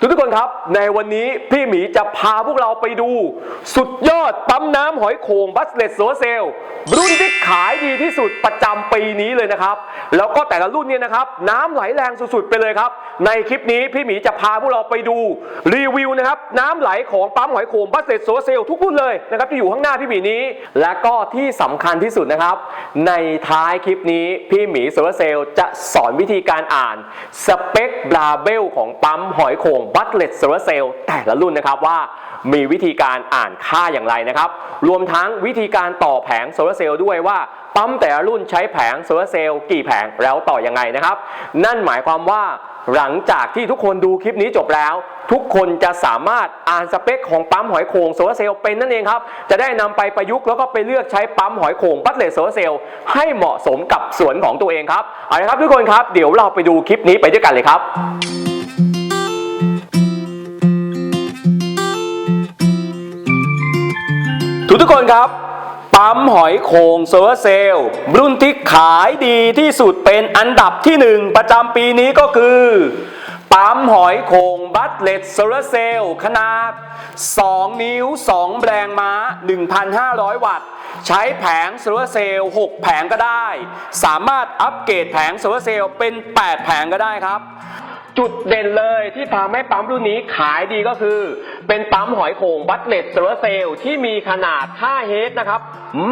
ทุกทุกคนครับในวันนี้พี่หมีจะพาพวกเราไปดู สุดยอดปั๊มน้ำหอยโข่งบัสเลตโซเซลรุ่นที่ขายดีที่สุดประจำปีนี้เลยนะครับ แล้วก็แต่ละรุ่นเนี่ยนะครับ น้ำไหลแรงสุดๆไปเลยครับ ในคลิปนี้พี่หมีจะพาพวกเราไปดูรีวิวนะครับน้ำไหลของปั๊มหอยโข่งบัสเลตโซเซลทุกรุ่นเลยนะครับที่อยู่ข้างหน้าพี่หมีนี้ และก็ที่สำคัญที่สุดนะครับ ในท้ายคลิปนี้พี่หมีโซเซลจะสอนวิธีการอ่านสเปคบราเบลของปั๊มหอยโข่งบัตเลตโซลาร์เซลล์แต่ละรุ่นนะครับว่ามีวิธีการอ่านค่าอย่างไรนะครับ รวมทั้งวิธีการต่อแผงโซลาร์เซลล์ด้วยว่าปั๊มแต่ละรุ่นใช้แผงโซลาร์เซลล์กี่แผงแล้วต่อยังไงนะครับ นั่นหมายความว่าหลังจากที่ทุกคนดูคลิปนี้จบแล้ว ทุกคนจะสามารถอ่านสเปคของปั๊มหอยโข่งโซลาร์เซลล์เป็นนั่นเองครับ จะได้นำไปประยุกต์แล้วก็ไปเลือกใช้ปั๊มหอยโข่งบัตเลตโซลาร์เซลล์ให้เหมาะสมกับสวนของตัวเองครับเอาละครับทุกคนครับเดี๋ยวเราไปดูคลิปนี้ไปด้วยกันเลยครับ ทุกคนครับปั๊มหอยโข่งโซลาร์เซลล์รุ่นที่ขายดีที่สุดเป็นอันดับที่หนึ่งประจำปีนี้ก็คือปั๊มหอยโข่งบัตเลตโซลาร์เซลล์ขนาด 2 นิ้ว 2 แรงม้า 1,500 วัตต์ ใช้แผงโซลาร์เซลล์6แผงก็ได้ สามารถอัปเกรดแผงโซลาร์เซลล์เป็น 8 แผงก็ได้ครับ จุดเด่นเลยที่ทำให้ปั๊มรุ่นนี้ขายดีก็คือ เป็นปั๊มหอยโข่งบัตเลตโซลาร์เซลที่มีขนาด 5 เฮดนะครับ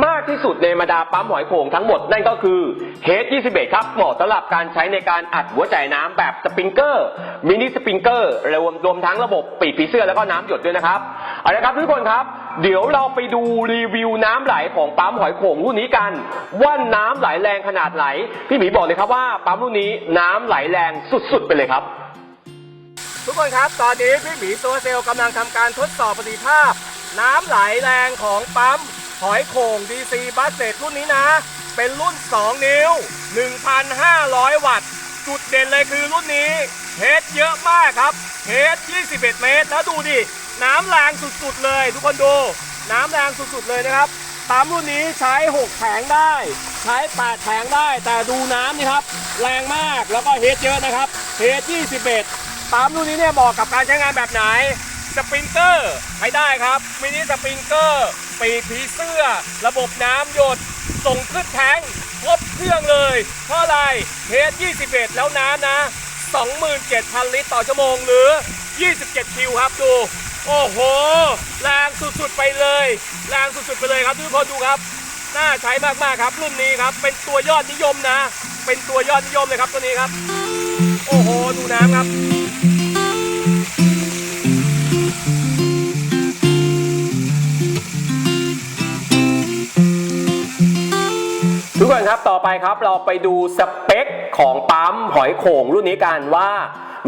มากที่สุดในบรรดาปั๊มหอยโข่งทั้งหมด นั่นก็คือเฮด21 ครับเหมาะสำหรับการใช้ในการอัดหัวจ่ายน้ำแบบสปริงเกอร์มินิสปริงเกอร์รวมรวมทั้งระบบปีกผีเสื้อแล้วก็น้ำหยดด้วยนะครับเอาละครับทุกคนครับ เดี๋ยวเราไปดูรีวิวน้ำไหลของปั๊มหอยโข่งรุ่นนี้กัน ว่าน้ำไหลแรงขนาดไหน พี่หมีบอกเลยครับว่าปั๊มรุ่นนี้น้ำไหลแรงสุดๆไปเลยครับ ทุกคนครับ ตอนนี้พี่หมีโซลาร์เซลล์กำลังทำการทดสอบประสิทธิภาพ น้ำไหลแรงของปั๊ม หอยโข่ง DC บัสเซตรุ่นนี้นะ เป็นรุ่น 2 นิ้ว 1,500 วัตต์ จุดเด่นเลยคือรุ่นนี้เฮดเยอะมากครับเฮด21 เมตร แล้วดูดิ น้ำแรงสุดๆเลย ทุกคนดู น้ำแรงสุดๆเลยนะครับปั๊มรุ่นนี้ใช้ 6 แผงได้ ใช้ 8 แผงได้ แต่ดูน้ำนี่ครับ แรงมากแล้วก็เฮดเยอะนะครับเฮด21ปั๊มรุ่นนี้เนี่ยเหมาะกับการใช้งานแบบไหนสปริงเกอร์ใช้ได้ครับมินิสปริงเกอร์ปีกผีเสื้อ ระบบน้ำหยดส่งขึ้นแทงค์ครบเครื่องเลย เพราะอะไรเฮด21 แล้วน้ำนะ 27,000 ลิตรต่อชั่วโมงหรือ 27 คิวครับดู โอ้โห แรงสุดๆไปเลย แรงสุดๆไปเลยครับทุกคนดูครับ น่าใช้มากๆครับ รุ่นนี้ครับ เป็นตัวยอดนิยมนะ เป็นตัวยอดนิยมเลยครับตัวนี้ครับ โอ้โห ดูน้ำครับทุกคนครับต่อไปครับเราไปดูสเปคของปั๊มหอยโข่งรุ่นนี้กันว่า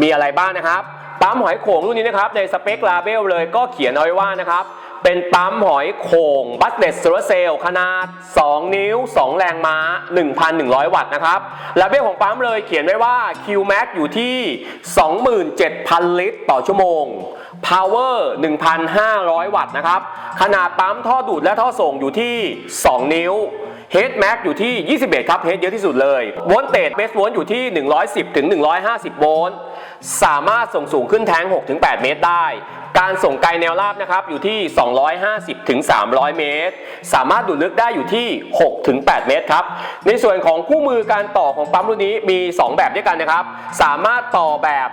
มีอะไรบ้างนะครับ ปั๊มหอยโข่งรุ่นนี้นะครับในสเปคลาเบลเลยก็เขียนเอาไว้ว่านะครับเป็นปั๊มหอยโข่งบัสเลตโซลาเซลล์ขนาด 2 นิ้ว 2 แรงม้า 1,100 วัตต์นะครับลาเบลของปั๊มเลยเขียนไว้ว่า QMax อยู่ที่ 27,000 ลิตรต่อชั่วโมง Power 1,500 วัตต์นะครับขนาดปั๊มท่อดูดและท่อส่งอยู่ที่ 2 นิ้ว เฮดแม็กอยู่ที่ 21 ครับเฮดเยอะที่สุดเลยโวลเตจเบสโวลต์อยู่ที่ 110ถึง150 โวลต์สามารถส่งสูงขึ้นแทง6ถึง8เมตรได้ การส่งไกลแนวราบนะครับอยู่ที่ 250ถึง300 เมตร สามารถดูดลึกได้อยู่ที่6ถึง8เมตรครับ ในส่วนของคู่มือการต่อของปั๊มรุ่นนี้มี 2 แบบด้วยกันนะครับ สามารถต่อแบบ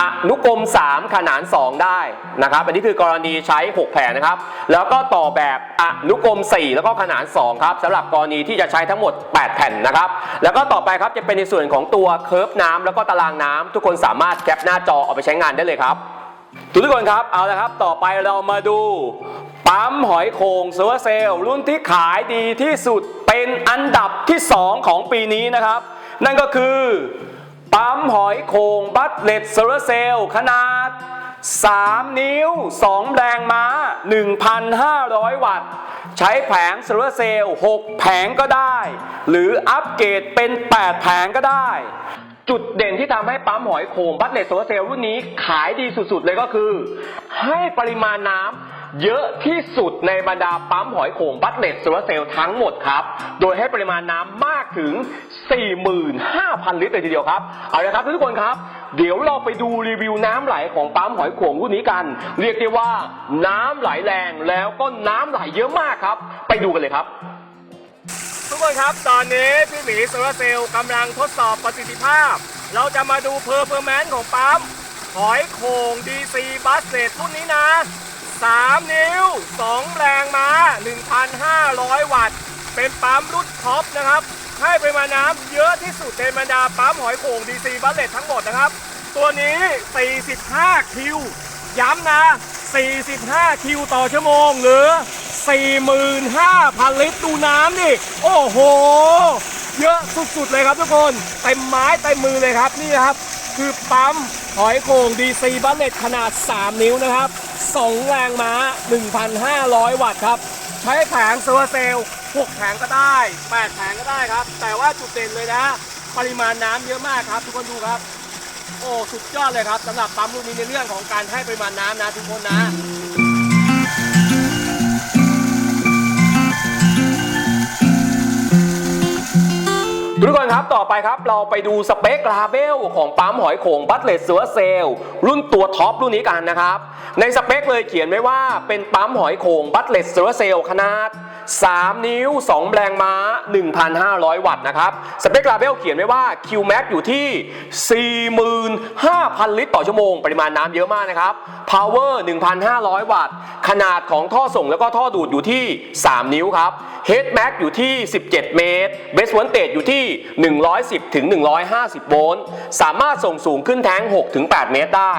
อนุกรม 3 ขนาน 2 ได้นะครับ อันนี้คือกรณีใช้ 6 แผงนะครับ แล้วก็ต่อแบบอนุกรม 4 แล้วก็ขนาน 2 ครับสำหรับกรณีที่จะใช้ทั้งหมด 8 แผ่นนะครับ แล้วก็ต่อไปครับจะเป็นในส่วนของตัวเคิร์ฟน้ำแล้วก็ตารางน้ำทุกคนสามารถแคปหน้าจอเอาไปใช้งานได้เลยครับ ทุกคนครับเอาละครับ ต่อไปเรามาดูปั๊มหอยโขงโซลาร์เซลรุ่นที่ขายดีที่สุดเป็นอันดับที่ 2 ของปีนี้นะครับ นั่นก็คือ ปั๊มหอยโข่งบัตเลตโซลาร์เซลขนาด 3 นิ้ว 2 แรงม้า 1,500 วัตต์ ใช้แผงโซลาร์เซล6 แผงก็ได้ หรืออัปเกรดเป็น 8 แผงก็ได้ จุดเด่นที่ทำให้ปั๊มหอยโข่งบัตเลตโซลาเซลล์รุ่นนี้ขายดีสุดๆเลยก็คือ ให้ปริมาณน้ำ เยอะที่สุดในบรรดาปั๊มหอยโข่งบัตเลตโซลาเซลล์ทั้งหมดครับ โดยให้ปริมาณน้ำมากถึง 45,000 ลิตรเลยทีเดียวครับ เอาละครับทุกคนครับ เดี๋ยวเราไปดูรีวิวน้ำไหลของปั๊มหอยโข่งรุ่นนี้กัน เรียกได้ว่าน้ำไหลแรงแล้วก็น้ำไหลเยอะมากครับ ไปดูกันเลยครับ ทุกคนครับ ตอนนี้พี่หมีโซลาเซลล์กำลังทดสอบประสิทธิภาพ เราจะมาดูเพอร์เฟอร์แมนซ์ของปั๊มหอยโข่ง DC บัสเ e ตรุ่นนี้นะ 3 นิ้ว 2 แรงม้า 1,500 วัตต์ เป็นปั๊มรุ่นท็อปนะครับ ให้ปริมาณน้ำเยอะที่สุดในบรรดาปั๊มหอยโข่ง DC บัสเ e ตทั้งหมดนะครับ ตัวนี้ 45 คิว ย้ำนะ 45 คิวต่อชั่วโมง หรือ 45,000 ลิตรดูน้ำดิ โอ้โห เยอะสุดๆเลยครับทุกคน เต็มไม้เต็มมือเลยครับ นี่นะครับ คือปั๊มหอยโข่ง DC บัลเลตขนาด 3 นิ้วนะครับ 2 แรงม้า 1,500 วัตต์ครับ ใช้แผงโซลาร์เซลล์6แผงก็ได้ 8 แผงก็ได้ครับ แต่ว่าจุดเด่นเลยนะ ปริมาณน้ำเยอะมากครับ ทุกคนดูครับ โอ้ สุดยอดเลยครับสำหรับปั๊มรุ่นนี้ในเรื่องของการให้ปริมาณน้ำนะทุกคนนะ ต่อไปครับ เราไปดูสเปคลาเบลของปั๊มหอยโขงบัตเลสเสือเซลรุ่นตัวท็อปรุ่นนี้กันนะครับ ในสเปคเลยเขียนไว้ว่าเป็นปั๊มหอยโขงบัตเลสเสือเซลขนาด 3 นิ้ว 2 แรงม้า 1,500 วัตต์นะครับ สเปคลาเบลเขียนไว้ว่า QMax อยู่ที่ 45,000 ลิตรต่อชั่วโมง ปริมาณน้ำเยอะมากนะครับ Power 1,500 วัตต์ ขนาดของท่อส่งแล้วก็ท่อดูดอยู่ที่ 3 นิ้วครับ Head Max อยู่ที่ 17 เมตร Base Voltage อยู่ที่ 110ถึง150 โวลต์ สามารถส่งสูงขึ้นแท้ง6ถึง8เมตรได้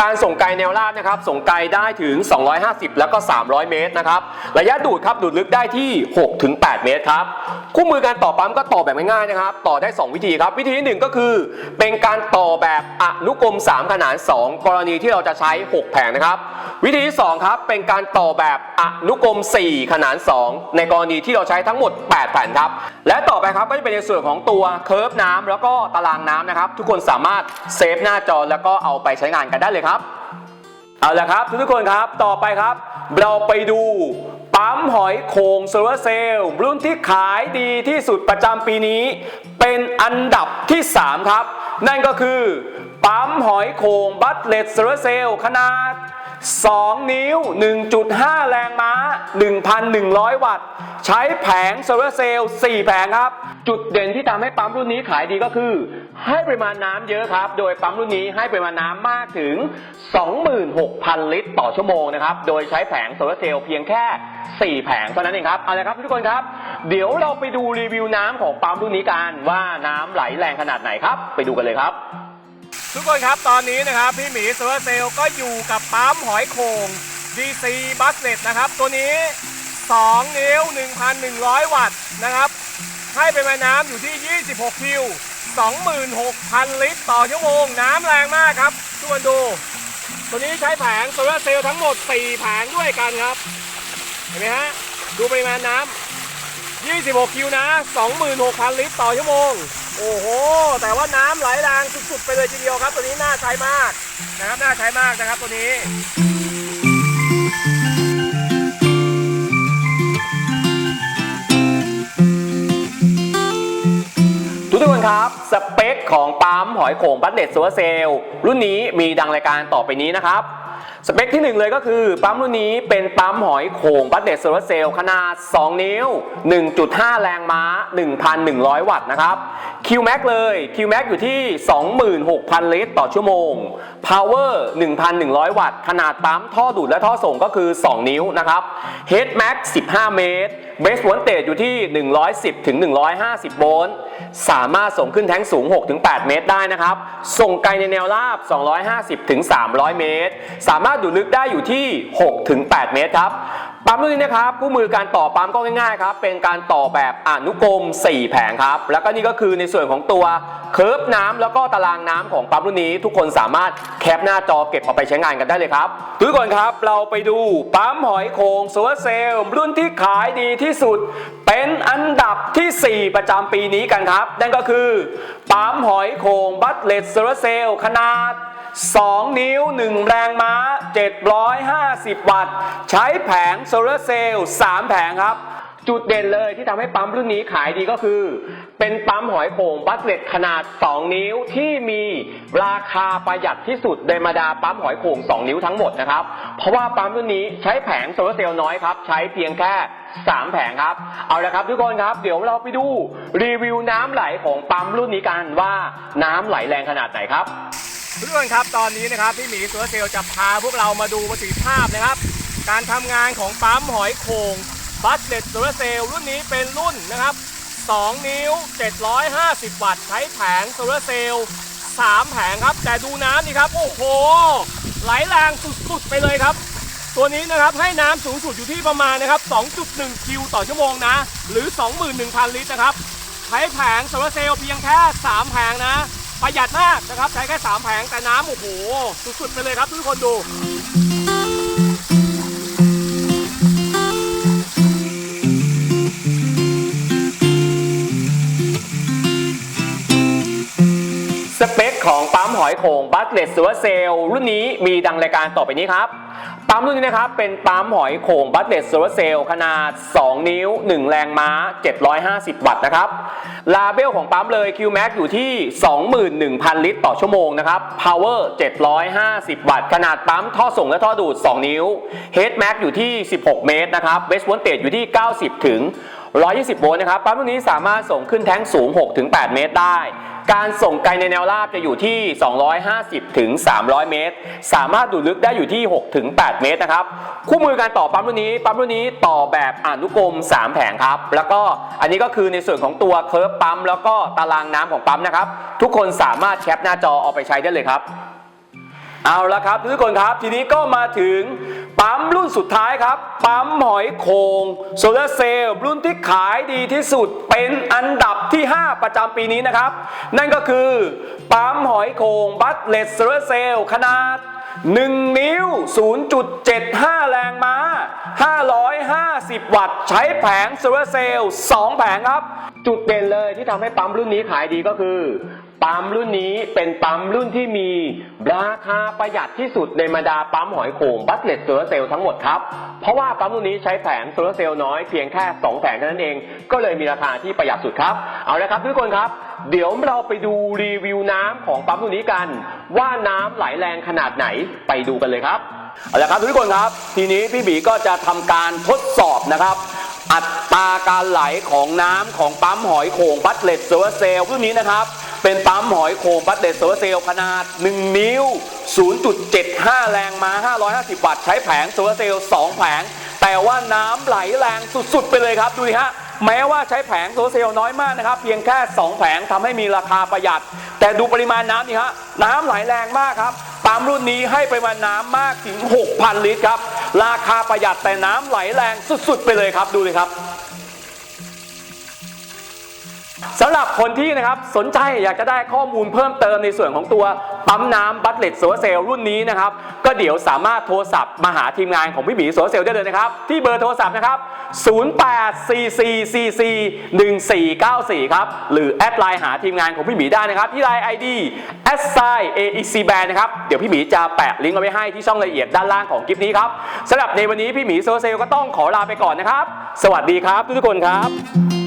การส่งไกลแนวราบนะครับ ส่งไกลได้ถึง 250 แล้วก็ 300 เมตรนะครับ ระยะดูดครับดูดลึกได้ที่6ถึง8เมตรครับ คู่มือการต่อปั๊มก็ต่อแบบง่ายๆนะครับ ต่อได้ 2 วิธีครับ วิธีที่ 1 ก็คือ เป็นการต่อแบบอนุกรม 3 ขนาน 2 กรณีที่เราจะใช้ 6ผงนะครับ วิธีที่ 2 ครับ เป็นการต่อแบบอนุกรม 4 ขนาน 2 ในกรณีที่เราใช้ทั้งหมด 8 แผ่นครับ และต่อไปครับก็จะเป็นในส่วนของตัวเคิร์ฟน้ำแล้วก็ตารางน้ำนะครับ ทุกคนสามารถเซฟหน้าจอแล้วก็เอาไปใช้งานกันได้เลยครับ เอาละครับ ทุกๆคนครับต่อไปครับ เราไปดูปั๊มหอยโขงโซลาร์เซลล์รุ่นที่ขายดีที่สุดประจำปีนี้ เป็นอันดับที่ 3 ครับ นั่นก็คือ ปั๊มหอยโข่งบัตเลตโซลาร์เซลล์ขนาด 2 นิ้ว 1.5 แรงม้า 1,100 วัตต์ ใช้แผงโซลาร์เซลล์4แผงครับ จุดเด่นที่ทำให้ปั๊มรุ่นนี้ขายดีก็คือ ให้ปริมาณน้ำเยอะครับ โดยปั๊มรุ่นนี้ให้ปริมาณน้ำมากถึง 26,000 ลิตร ต่อชั่วโมงนะครับ โดยใช้แผงโซลาร์เซลล์เพียงแค่ 4 แผงเท่านั้นเองครับ เอาละครับทุกคนครับ เดี๋ยวเราไปดูรีวิวน้ำของปั๊มรุ่นนี้กันว่าน้ำไหลแรงขนาดไหนครับ ไปดูกันเลยครับ ทุกคนครับตอนนี้นะครับพี่หมีโซลาร์เซลล์ก็อยู่กับปั๊มหอยโข่ง DC b u s l e t นะครับ ตัวนี้ 2 นิ้ว 1,100 วัตต์นะครับ ให้เป็นมาน้ำอยู่ที่ 26 คิว 26,000 ลิตรต่อชั่วโมง น้ำแรงมากครับทุกคนดู ตัวนี้ใช้แผงโซลาร์เซลล์ทั้งหมด 4 แผงด้วยกันครับ เห็นไหมฮะ ดูปริมาณน้ำ 26 คิวนะ 26,000 ลิตรต่อชั่วโมง โอ้โห แต่ว่าน้ำไหลแรงสุดๆ ไปเลยทีเดียวครับ ตัวนี้น่าใช้มากนะครับ น่าใช้มากนะครับตัวนี้ทุกทุกคนครับสเปคของปั๊มหอยโข่งบัตเน็ตโซลาเซลล์รุ่นนี้มีดังรายการต่อไปนี้นะครับ สเปคที่ 1 เลยก็คือปั๊มรุ่นนี้เป็นปั๊มหอยโข่งบัตเน็ตโซลาร์เซลล์ขนาด 2 นิ้ว 1.5 แรงม้า 1,100 วัตต์นะครับ QMax เลย QMax อยู่ที่ 26,000 ลิตรต่อชั่วโมง Power 1,100 วัตต์ ขนาดปั๊มท่อดูดและท่อส่งก็คือ 2 นิ้วนะครับ Head Max 15 เมตร Base Voltage อยู่ที่ 110ถึง150 โวลต์สามารถส่งขึ้นแท้งสูง 6-8 เมตรได้นะครับ ส่งไกลในแนวราบ 250-300 เมตร สามารถดูดลึกได้อยู่ที่ 6-8 เมตรครับปั๊มรุ่นนี้นะครับคู่มือการต่อปั๊มก็ง่ายๆครับเป็นการต่อแบบอนุกรม 4 แผงครับแล้วก็นี่ก็คือในส่วนของตัวเคิร์ฟน้ำแล้วก็ตารางน้ำของปั๊มรุ่นนี้ ทุกคนสามารถแคปหน้าจอเก็บเอาไปใช้งานกันได้เลยครับทุกคนครับเราไปดูปั๊มหอยโขงโซลาร์เซลล์รุ่นที่ขายดีที่สุด เป็นอันดับที่ 4 ประจำปีนี้กันครับ นั่นก็คือปั๊มหอยโขงบัตเลตโซลาร์เซลล์ขนาด 2 นิ้ว 1 แรงม้า 750 วัตต์ ใช้แผงโซลาร์เซลล์3แผงครับ จุดเด่นเลยที่ทำให้ปั๊มรุ่นนี้ขายดีก็คือ เป็นปั๊มหอยโข่งบัสเลตขนาด 2 นิ้วที่มีราคาประหยัดที่สุดในบรรดาปั๊มหอยโข่ง2 นิ้วทั้งหมดนะครับ เพราะว่าปั๊มรุ่นนี้ใช้แผงโซลาร์เซลล์น้อยครับ ใช้เพียงแค่3แผงครับ เอาละครับทุกคนครับ เดี๋ยวเราไปดูรีวิวน้ำไหลของปั๊มรุ่นนี้กันว่าน้ำไหลแรงขนาดไหนครับ ทุกคนครับตอนนี้นะครับพี่หมีโซลาเซลจะพาพวกเรามาดูประสิทธิภาพนะครับ การทำงานของปั๊มหอยโข่งบัสเลตโซลาเซลรุ่นนี้เป็นรุ่นนะครับ 2 นิ้ว 750 วัตต์ใช้แผงโซลาเซล3แผงครับ แต่ดูน้ำนี่ครับ โอ้โห ไหลแรงสุดๆไปเลยครับ ตัวนี้นะครับให้น้ำสูงสุดอยู่ที่ประมาณนะครับ 2.1 คิวต่อชั่วโมงนะ หรือ 21,000 ลิตรนะครับ ใช้แผงโซลาเซลล์เพียงแค่ 3 แผงนะ ประหยัดมากนะครับ ใช้แค่ 3 แผงแต่น้ำโอ้โห สุดๆไปเลยครับทุกคนดูสเปคของปั๊มหอยโข่งบัสเลตซัวเซลรุ่นนี้มีดังรายการต่อไปนี้ครับ ปั๊มรุ่นนี้นะครับเป็นปั๊มหอยโข่งบัสเลตซัวเซลขนาด 2 นิ้ว 1 แรงม้า 750 วัตต์นะครับลาเบลของปั๊มเลย QMax อยู่ที่ 21,000 ลิตรต่อชั่วโมงนะครับ Power 750 วัตต์ ขนาดปั๊มท่อส่งและท่อดูด 2 นิ้ว Head Max อยู่ที่ 16 เมตรนะครับ Base Voltage อยู่ที่ 90 ถึง 120 โวลต์นะครับ ปั๊มรุ่นนี้สามารถส่งขึ้นแท้งสูง 6-8 เมตรได้ การส่งไกลในแนวราบจะอยู่ที่ 250ถึง300 เมตร สามารถดูดลึกได้อยู่ที่6ถึง8เมตรนะครับ คู่มือการต่อปั๊มรุ่นนี้ ปั๊มรุ่นนี้ต่อแบบอนุกรม 3 แผงครับ แล้วก็อันนี้ก็คือในส่วนของตัวเคิร์ฟปั๊มแล้วก็ตารางน้ำของปั๊มนะครับ ทุกคนสามารถแคปหน้าจอเอาไปใช้ได้เลยครับ เอาละครับทุกคนครับทีนี้ก็มาถึงปั๊มรุ่นสุดท้ายครับ ปั๊มหอยโขงโซลาเซลล์รุ่นที่ขายดีที่สุดเป็นอันดับที่ 5 ประจำปีนี้นะครับ นั่นก็คือปั๊มหอยโขงบัตเลสโซลาเซลล์ขนาด 1 นิ้ว 0.75 แรงม้า 550 วัตต์ ใช้แผงโซลาเซลล์2แผงครับ จุดเด่นเลยที่ทำให้ปั๊มรุ่นนี้ขายดีก็คือ ปั๊มรุ่นนี้เป็นปั๊มรุ่นที่มีราคาประหยัดที่สุดในบรรดาปั๊มหอยโข่งบัตเลตโซลาเซลล์ทั้งหมดครับ เพราะว่าปั๊มรุ่นนี้ใช้แผงโซลาเซลล์น้อยเพียงแค่ 2 แผงเท่านั้นเอง ก็เลยมีราคาที่ประหยัดสุดครับ เอาละครับทุกคนครับ เดี๋ยวเราไปดูรีวิวน้ำของปั๊มรุ่นนี้กัน ว่าน้ำไหลแรงขนาดไหนไปดูกันเลยครับเอาละครับทุกคนครับ ทีนี้พี่บีก็จะทำการทดสอบนะครับอัตราการไหลของน้ำของปั๊มหอยโข่งบัตเลตโซลาเซลล์รุ่นนี้นะครับ เป็นปั๊มหอยโข่งบัตเลตโซลาร์เซลล์ขนาด 1 นิ้ว 0.75 แรงม้า 550 วัตต์ ใช้แผงโซลาร์เซลล์ 2 แผง แต่ว่าน้ำไหลแรงสุดๆ ไปเลยครับ ดูดิฮะ แม้ว่าใช้แผงโซลาร์เซลล์น้อยมากนะครับ เพียงแค่ 2 แผงทำให้มีราคาประหยัด แต่ดูปริมาณน้ำนี่ฮะ น้ำไหลแรงมากครับปั๊มรุ่นนี้ให้ปริมาณน้ำมากถึง 6,000 ลิตรครับ ราคาประหยัดแต่น้ำไหลแรงสุดๆ ไปเลยครับ ดูเลยครับ สำหรับคนที่นะครับสนใจอยากจะได้ข้อมูลเพิ่มเติมในส่วนของตัวปั๊มน้ำบัตเลตโซลาเซลล์รุ่นนี้นะครับ ก็เดี๋ยวสามารถโทรศัพท์มาหาทีมงานของพี่หมีโซลาเซลล์ได้เลยนะครับ ที่เบอร์โทรศัพท์นะครับ 0844441494 ครับ หรือแอดไลน์หาทีมงานของพี่หมีได้นะครับ ที่ไลน์ ID s i aec band นะครับเดี๋ยวพี่หมีจะแปะลิงก์เอาไว้ให้ที่ช่องรายละเอียดด้านล่างของคลิปนี้ครับสำหรับในวันนี้พี่หมีโซลาเซลล์ก็ต้องขอลาไปก่อนนะครับ สวัสดีครับทุกๆคนครับ